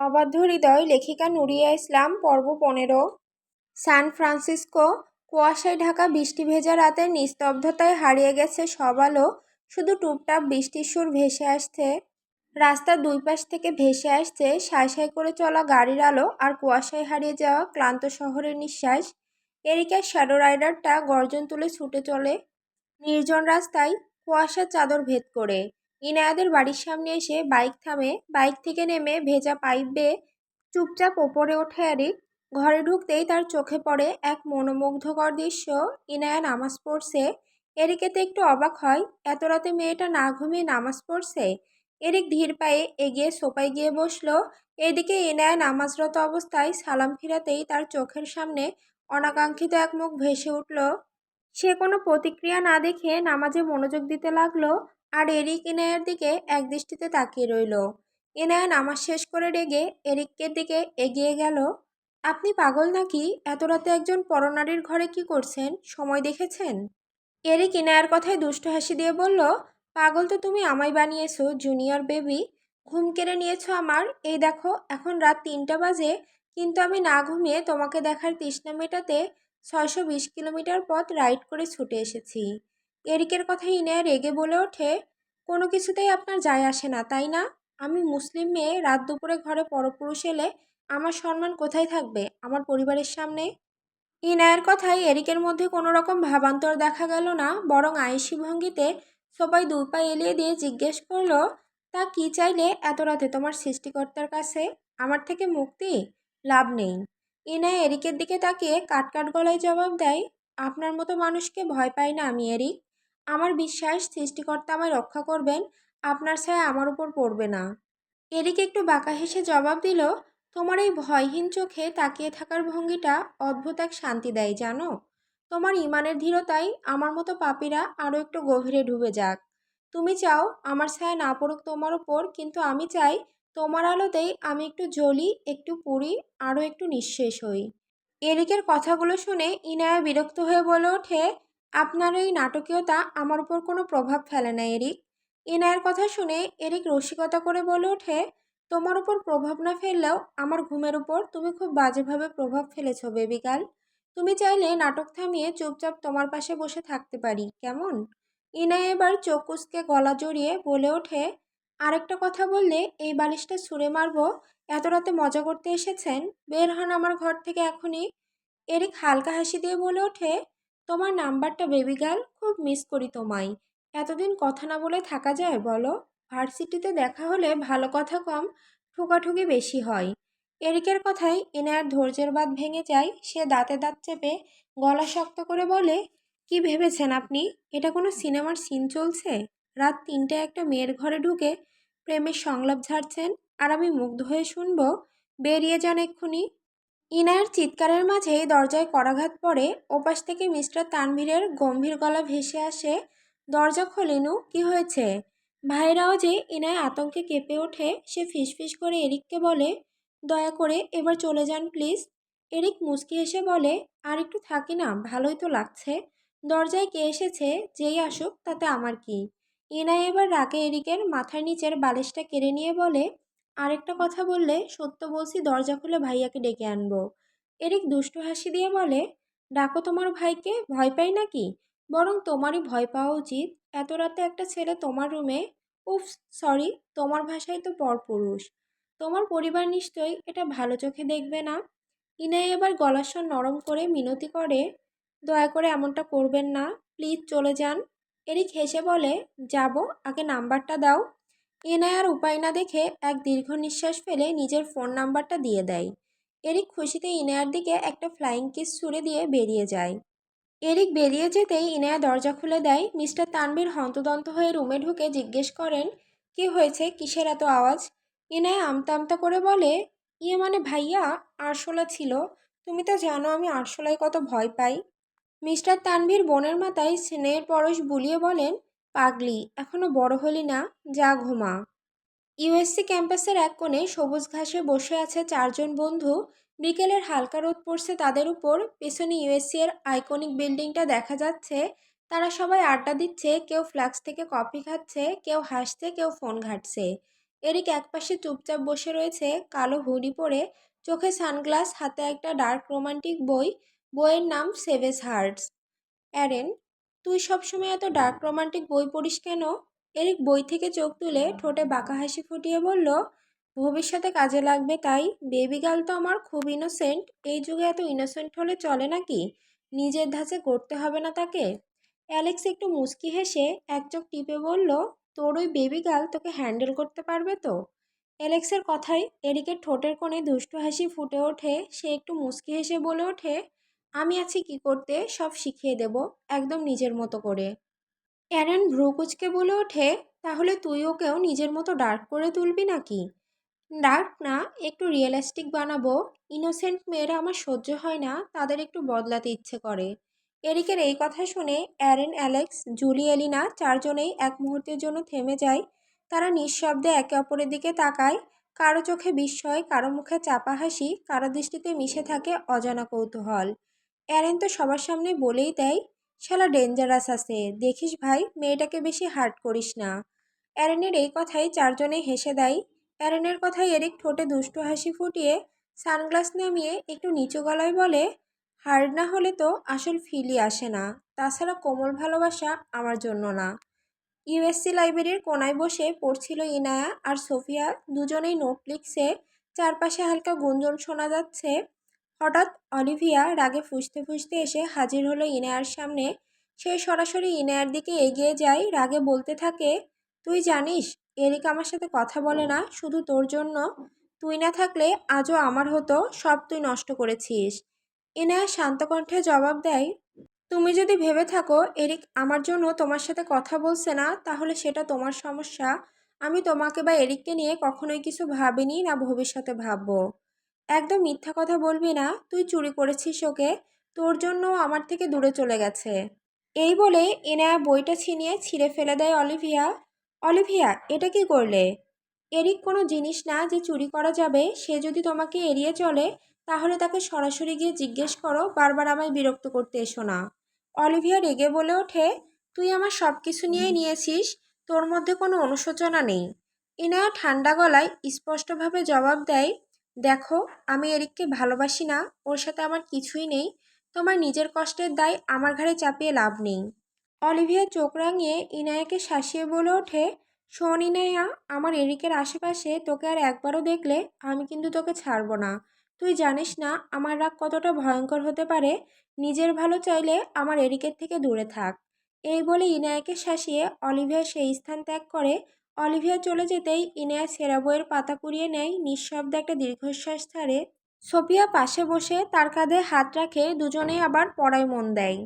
অবাধ্য হৃদয় লেখিকা নুরিয়া ইসলাম, পর্ব পনেরো। সান ফ্রান্সিসকো, কুয়াশায় ঢাকা বৃষ্টি ভেজা রাতের নিস্তব্ধতায় হারিয়ে গেছে সব আলো, শুধু টুপটাপ বৃষ্টির সুর ভেসে আসছে। রাস্তার দুই পাশ থেকে ভেসে আসছে সাই সাই করে চলা গাড়ির আলো আর কুয়াশায় হারিয়ে যাওয়া ক্লান্ত শহরের নিঃশ্বাস। এরিকার শ্যাডো রাইডারটা গর্জন তুলে ছুটে চলে। নির্জন রাস্তায় কুয়াশার চাদর ভেদ করে। ইনায়াদের বাড়ির সামনে এসে বাইক থামে, বাইক থেকে নেমে ভেজা পাইপ বেয়ে চুপচাপ ওপরে ওঠে এরিক। ঘরে ঢুকতেই তার চোখে পড়ে এক মনোমুগ্ধকর দৃশ্য ইনায়া নামাজ পড়ছে। এরিকেতে একটু অবাক হয়, এত রাতে মেয়েটা না ঘুমিয়ে নামাজ পড়ছে? এরিক ধীর পায়ে এগিয়ে সোপায় গিয়ে বসল। এদিকে ইনায়া নামাজরত অবস্থায় সালাম ফিরাতেই তার চোখের সামনে অনাকাঙ্ক্ষিত এক মুখ ভেসে উঠল। সে কোনো প্রতিক্রিয়া না দেখে নামাজে মনোযোগ দিতে লাগল। আর এরিক ইনায়ের দিকে একদৃষ্টিতে তাকিয়ে রইল। ইনায়া নামাজ শেষ করে রেগে এরিকের দিকে এগিয়ে গেল। আপনি পাগল নাকি? এত রাতে একজন পরনারীর ঘরে কি করছেন? সময় দেখেছেন? এরিক ইনায়ার কথায় দুষ্ট হাসি দিয়ে বলল, পাগল তো তুমি আমায় বানিয়েছো, জুনিয়র বেবি। ঘুম কেড়ে নিয়েছো আমার। এই দেখো, এখন রাত তিনটা বাজে, কিন্তু আমি না ঘুমিয়ে তোমাকে দেখার তৃষ্ণা মেটাতে ছয়শো বিশ কিলোমিটার পথ রাইড করে ছুটে এসেছি। এরিকের কথা ইনায়া রেগে বলে ওঠে, কোনো কিছুতেই আপনার যায় আসে না, তাই না? আমি মুসলিম মেয়ে, রাত দুপুরে ঘরে পরপুরুষ এলে আমার সম্মান কোথায় থাকবে? আমার পরিবারের সামনে? ইনায়ের কথায় এরিকের মধ্যে কোনো রকম ভাবান্তর দেখা গেল না, বরং আয়েসি ভঙ্গিতে সবাই দুই পা এলিয়ে দিয়ে জিজ্ঞেস করল, তা কি চাইলে এত রাতে তোমার সৃষ্টিকর্তার কাছে? আমার থেকে মুক্তি? লাভ নেই। ইনায় এরিকের দিকে তাকিয়ে কাটকাট গলায় জবাব দেয়, আপনার মতো মানুষকে ভয় পাই না আমি, এরিক। আমার বিশ্বাস সৃষ্টিকর্তা আমায় রক্ষা করবেন, আপনার ছায়া আমার উপর পড়বে না। এরিক একটু বাঁকা হেসে জবাব দিল, তোমার এই ভয়হীন চোখে তাকিয়ে থাকার ভঙ্গিটা অদ্ভুত এক শান্তি দেয়, জানো? তোমার ইমানের ধীরতাই আমার মতো পাপীরা আরও একটু গভীরে ডুবে যাক। তুমি চাও আমার ছায়া না পড়ুক তোমার ওপর কিন্তু আমি চাই তোমার আলোতেই আমি একটু জ্বলি, একটু পুড়ি আরও একটু নিঃশেষ হই। এরিকের কথাগুলো শুনে ইনায়া বিরক্ত হয়ে বলে ওঠে আপনার এই নাটকীয়তা আমার উপর কোনো প্রভাব ফেলে না, এরিক। ইনায়ের কথা শুনে এরিক রসিকতা করে বলে ওঠে, তোমার উপর প্রভাব না ফেললেও আমার ঘুমের উপর তুমি খুব বাজেভাবে প্রভাব ফেলেছ বেবিকাল তুমি চাইলে নাটক থামিয়ে চুপচাপ তোমার পাশে বসে থাকতে পারি, কেমন? ইনায় এবার চোখ কুচকে গলা জড়িয়ে বলে ওঠে, আরেকটা কথা বললে এই বালিশটা ছুঁড়ে মারবো, এত রাতে মজা করতে এসেছেন? বের হন আমার ঘর থেকে এখনই। এরিক হালকা হাসি দিয়ে বলে ওঠে তোমার নাম্বারটা বেবি গার্ল খুব মিস করি তোমায়। এতদিন কথা না বলে থাকা যায় বলো? ভার্সিটিতে দেখা হলে ভালো কথা কম, ঠোকাঠুকি বেশি হয়। এরিকের কথায় এনার ধৈর্যের বাদ ভেঙে যায়, সে দাঁতে দাঁত চেপে গলা শক্ত করে বলে, কি ভেবেছেন আপনি? এটা কোনো সিনেমার সিন চলছে? রাত তিনটে একটা মেয়ের ঘরে ঢুকে প্রেমের সংলাপ ঝাড়ছেন, আর আমি মুগ্ধ হয়ে শুনব, বেরিয়ে যান এক্ষুনি। ইনায়ের চিৎকারের মাঝেই দরজায় করাঘাত পড়ে, ওপাশ থেকে মিস্টার তানভীরের গম্ভীর গলা ভেসে আসে, দরজা খোলেনু কি হয়েছে? ভাইরাও যে ইনায় আতঙ্কে কেঁপে ওঠে, সে ফিসফিস করে এরিককে বলে, দয়া করে এবার চলে যান, প্লিজ। এরিক মুচকি এসে বলে, আর একটু থাকি না, ভালোই তো লাগছে। দরজায় কে এসেছে, যেই আসুক, তাতে আমার কি? ইনায় এবার রাগে এরিকের মাথার নিচের বালিশটা কেড়ে নিয়ে বলে আরেকটা কথা বললে সত্য বলছি, দরজা খুলে ভাইয়াকে ডেকে আনব। এরিক দুষ্টু হাসি দিয়ে বলে, ডাকো তোমার ভাইকে, ভয় পাই নাকি? বরং তোমারই ভয় পাওয়া উচিত। এত রাতে একটা ছেলে তোমার রুমে উফ সরি তোমার ভাষায় তো পরপুরুষ তোমার পরিবার নিশ্চয়ই এটা ভালো চোখে দেখবে না? ইনাই এবার গলার স্বর নরম করে মিনতি করে, দয়া করে এমনটা করবেন না। প্লিজ চলে যান। এরিক হেসে বলে, যাব, আগে নাম্বারটা দাও। ইনায়ার উপায় না দেখে এক দীর্ঘ নিঃশ্বাস ফেলে নিজের ফোন নাম্বারটা দিয়ে দেয়। এরিক খুশিতে ইনায়ার দিকে একটা ফ্লাইং কিস ছুড়ে দিয়ে বেরিয়ে যায়। এরিক বেরিয়ে যেতেই ইনায়া দরজা খুলে দেয়। মিস্টার তানভীর হন্তদন্ত হয়ে রুমে ঢুকে জিজ্ঞেস করেন, কি হয়েছে? কিসের এত আওয়াজ? ইনায়া আমতা আমতা করে বলে ইয়ে মানে ভাইয়া, আরশোলা ছিল। তুমি তো জানো আমি আরশোলায় কত ভয় পাই। মিস্টার তানভীর বোনের মাথায় স্নেহের পরশ বুলিয়ে বলেন পাগলি, এখনও বড় হলি না, যা ঘুমা। ইউএসসি ক্যাম্পাসের এক কোণে সবুজ ঘাসে বসে আছে চারজন বন্ধু। বিকেলের হালকা রোদ পড়ছে তাদের উপর। পেছনে ইউএসসি এর আইকনিক বিল্ডিংটা দেখা যাচ্ছে। তারা সবাই আড্ডা দিচ্ছে, কেউ ফ্ল্যাক্স থেকে কফি খাচ্ছে, কেউ হাসছে, কেউ ফোন ঘাটছে। এরিক একপাশে চুপচাপ বসে রয়েছে, কালো হুডি পরে। চোখে সানগ্লাস, হাতে একটা ডার্ক রোমান্টিক বই। বইয়ের নাম সেভেস হার্টস। অ্যারেন তুই সবসময় এত ডার্ক রোমান্টিক বই পড়িস কেন? এরিক বই থেকে চোখ তুলে ঠোঁটে বাঁকা হাসি ফুটিয়ে বলল, ভবিষ্যতে কাজে লাগবে তাই? বেবি গার্ল তো আমার খুব ইনোসেন্ট এই যুগে এত ইনোসেন্ট হলে চলে নাকি? নিজের ধাঁচে করতে হবে না তাকে? অ্যালেক্স একটু মুচকি হেসে এক চোখ টিপে বলল, তোর ওই বেবি গার্ল তোকে হ্যান্ডেল করতে পারবে তো? অ্যালেক্সের কথায় এরিকের ঠোঁটের কোণে দুষ্টু হাসি ফুটে ওঠে। সে একটু মুচকি হেসে বলে ওঠে আমি আছি কি করতে? সব শিখিয়ে দেব, একদম নিজের মতো করে। অ্যারন ভ্রুকুচকে বলে ওঠে, তাহলে তুই ওকেও নিজের মতো ডার্ক করে তুলবি নাকি? ডার্ক না, একটু রিয়েলিস্টিক বানাবো। ইনোসেন্ট মেয়েরা আমার সহ্য হয় না, তাদের একটু বদলাতে ইচ্ছে করে। এরিকের এই কথা শুনে অ্যারেন, অ্যালেক্স, জুলি, এলিনা চারজনেই এক মুহূর্তের জন্য থেমে যায়। তারা নিঃশব্দে একে অপরের দিকে তাকায়। কারও চোখে বিস্ময়, কারও মুখে চাপা হাসি, কারও দৃষ্টিতে মিশে থাকে অজানা কৌতূহল। অ্যারেন তো সবার সামনে বলেই দেয়, শালা ডেঞ্জারাস আছে, দেখিস ভাই, মেয়েটাকে বেশি হার্ট করিস না। অ্যারেনের এই কথাই চারজনে হেসে দেয়। অ্যারেনের কথায় এরিক ঠোঁটে দুষ্টু হাসি ফুটিয়ে সানগ্লাস নামিয়ে একটু নিচু গলায় বলে হার্ড না হলে তো আসল ফিলই আসে না। তাছাড়া কোমল ভালোবাসা আমার জন্য না। ইউএসসি লাইব্রেরির কোনায় বসে পড়ছিল ইনায়া আর সোফিয়া, দুজনেই নোট লিখছে, চারপাশে হালকা গুঞ্জন শোনা যাচ্ছে। হঠাৎ অলিভিয়া রাগে ফুসতে ফুসতে এসে হাজির হলো ইনায়ার সামনে। সে সরাসরি ইনায়ার দিকে এগিয়ে যায়, রাগে বলতে থাকে, তুই জানিস, এরিক আমার সাথে কথা বলে না, শুধু তোর জন্য। তুই না থাকলে আজও আমার হতো, সব তুই নষ্ট করেছিস। ইনায়া শান্ত কণ্ঠে জবাব দেয়, তুমি যদি ভেবে থাকো, এরিক আমার জন্য তোমার সাথে কথা বলছে না, তাহলে সেটা তোমার সমস্যা। আমি তোমাকে বা এরিককে নিয়ে কখনোই কিছু ভাবিনি, না ভবিষ্যতে ভাববো। একদম মিথ্যা কথা বলবি না, তুই চুরি করেছিস ওকে, তোর জন্য আমার থেকে দূরে চলে গেছে। এই বলে এনায়া বইটা ছিনিয়ে ছিঁড়ে ফেলে দেয় অলিভিয়া। অলিভিয়া, এটা কি করলে? এরিক কোনো জিনিস না যে চুরি করা যাবে, সে যদি তোমাকে এড়িয়ে চলে, তাহলে তাকে সরাসরি গিয়ে জিজ্ঞেস করো, বারবার আমায় বিরক্ত করতে এসো না। অলিভিয়া রেগে বলে ওঠে, তুই আমার সব কিছু নিয়েই নিয়েছিস, তোর মধ্যে কোনো অনুশোচনা নেই। ইনায়া ঠান্ডা গলায় স্পষ্টভাবে জবাব দেয় দেখো, আমি এরিককে ভালোবাসি না, ওর সাথে আমার কিছুই নেই। তোমার নিজের কষ্টের দায় আমার ঘাড়ে চাপিয়ে লাভ নেই। অলিভিয়া চোখ রাঙিয়ে ইনায়াকে শাসিয়ে বলে ওঠে, শোন ইনায়া, আমার এরিকের আশেপাশে তোকে আর একবারও দেখলে আমি কিন্তু তোকে ছাড়বো না। তুই জানিস না, আমার রাগ কতটা ভয়ঙ্কর হতে পারে, নিজের ভালো চাইলে আমার এরিকের থেকে দূরে থাক। এই বলে ইনায়াকে শাসিয়ে অলিভিয়া সেই স্থান ত্যাগ করে অলিভিয়া চলে যেতেই ইনায়া সেরা বইয়ের পাতা কুড়িয়ে নেয় নিঃশব্দ একটা দীর্ঘশ্বাস ছাড়ে। সোফিয়া পাশে বসে তার কাঁধে হাত রাখে, দুজনেই আবার পড়ায় মন দেয়।